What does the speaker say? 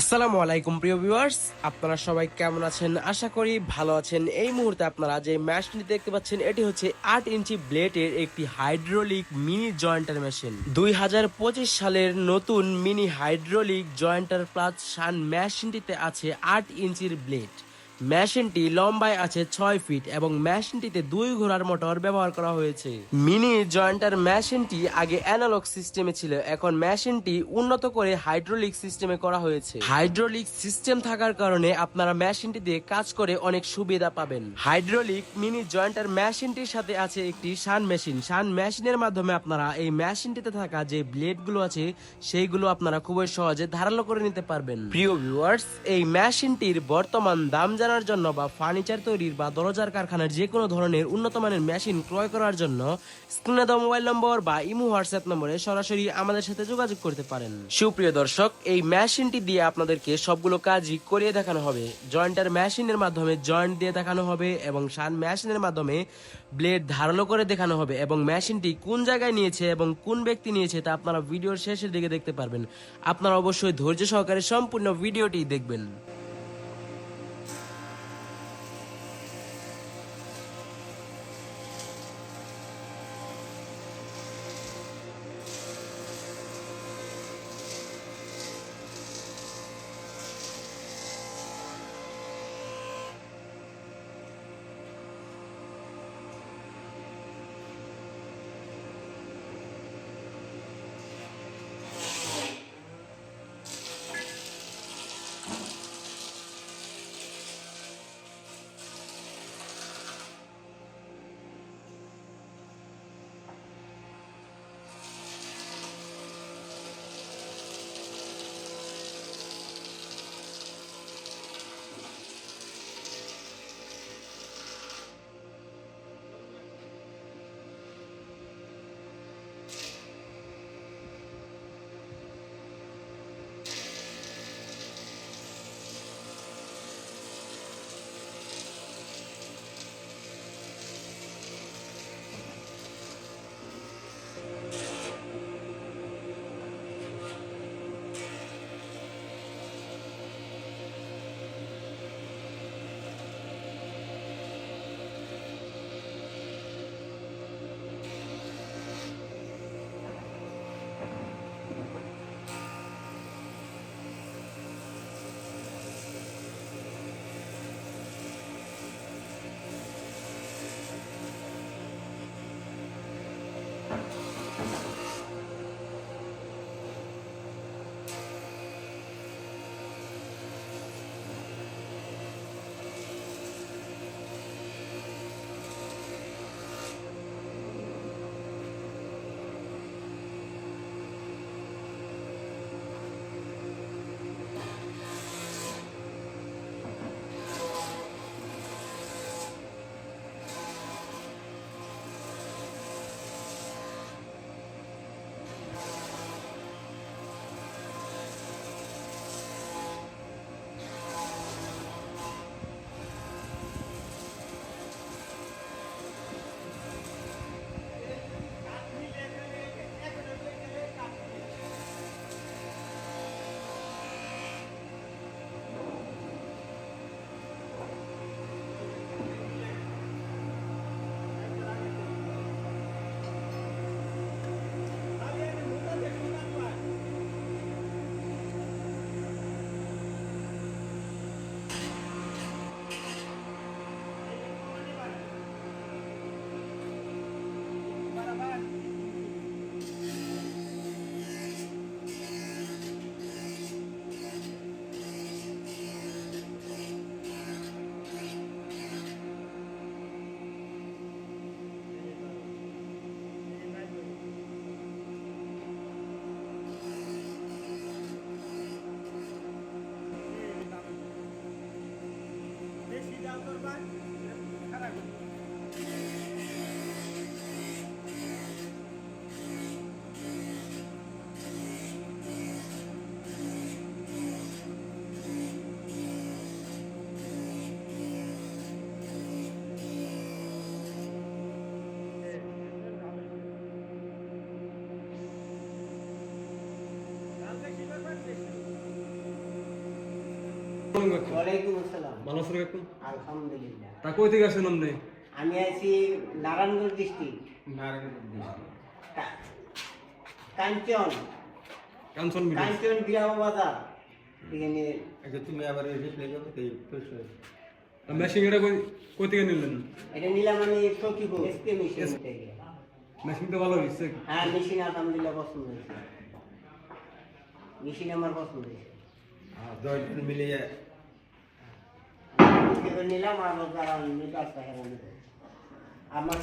আসসালামু আলাইকুম, প্রিয় ভিউয়ার্স। আপনারা সবাই কেমন আছেন? আশা করি ভালো আছেন। এই মুহূর্তে আপনারা যে মেশিনটি দেখতে পাচ্ছেন, এটি হচ্ছে আট ইঞ্চি ব্লেডের একটি হাইড্রোলিক মিনি জয়েন্টার মেশিন। দুই হাজার পঁচিশ সালের নতুন মিনি হাইড্রোলিক জয়েন্টার প্লাস সান মেশিনটিতে আছে আট ইঞ্চির ব্লেড। মেশিনটি লম্বায় আছে ছয় ফিট এবং মেশিনটিতে দুই ঘোড়ার মোটর ব্যবহার করা হয়েছে। মিনি জয়েন্টার মেশিনটি আগে অ্যানালগ সিস্টেমে ছিল এখন মেশিনটি উন্নত করে হাইড্রোলিক সিস্টেমে করা হয়েছে। হাইড্রোলিক সিস্টেম থাকার কারণে আপনারা মেশিনটি দিয়ে কাজ করে অনেক সুবিধা পাবেন। হাইড্রোলিক মিনি জয়েন্টার মেশিনটির সাথে আছে একটি শান মেশিন। শান মেশিনের মাধ্যমে আপনারা এই মেশিনটিতে থাকা যে ব্লেডগুলো আছে সেইগুলো আপনারা খুবই সহজে ধারালো করে নিতে পারবেন। প্রিয় ভিউয়ার্স এই মেশিনটির বর্তমান দাম জানার জন্য বা ফার্নিচার তৈরির বা দরজার কারখানার যে কোনো ধরনের উন্নত মানের মেশিন ক্রয় করার জন্য স্ক্রিনে দেওয়া মোবাইল নম্বর বা ইমো হোয়াটসঅ্যাপ নম্বরে সরাসরি আমাদের সাথে যোগাযোগ করতে পারেন। সুপ্রিয় দর্শক, এই মেশিনটি দিয়ে আপনাদেরকে সবগুলো কাজই করিয়ে দেখানো হবে। জয়েন্টার মেশিনের মাধ্যমে জয়েন্ট দিয়ে দেখানো হবে এবং সান মেশিনের মাধ্যমে ব্লেড ধারালো করে দেখানো হবে এবং মেশিনটি কোন জায়গায় নিয়েছে এবং কোন ব্যক্তি নিয়েছে তা আপনারা ভিডিওর শেষের দিকে দেখতে পারবেন। আপনারা অবশ্যই ধৈর্য সহকারে সম্পূর্ণ ভিডিওটি দেখবেন। দাও তোর ভাই খারাপ ওয়ালাইকুম আসসালাম ভালো আছেন কাকু? আলহামদুলিল্লাহ। তা কই থেকে আসেন আপনি? আমি আছি নারায়ণগঞ্জ ডিস্ট্রিক্ট কাঞ্চন। কাঞ্চন মিলে কাঞ্চন বিরাম বাজার। এখানে আচ্ছা তুমি আবার রিপ্লে করো তো এই প্রশ্ন মেশিন এটা কই কই থেকে নিলেন? এটা নিলাম আমি সখীপুর এসকে মেশিন থেকে। মেশিনটা ভালো হয়েছে। হ্যাঁ মেশিন আলহামদুলিল্লাহ পছন্দ হয়েছে। মেশিন আমার পছন্দ হয়েছে। দশজন মিলে এবার নিলাম আর যারা নিতে আসতে আমার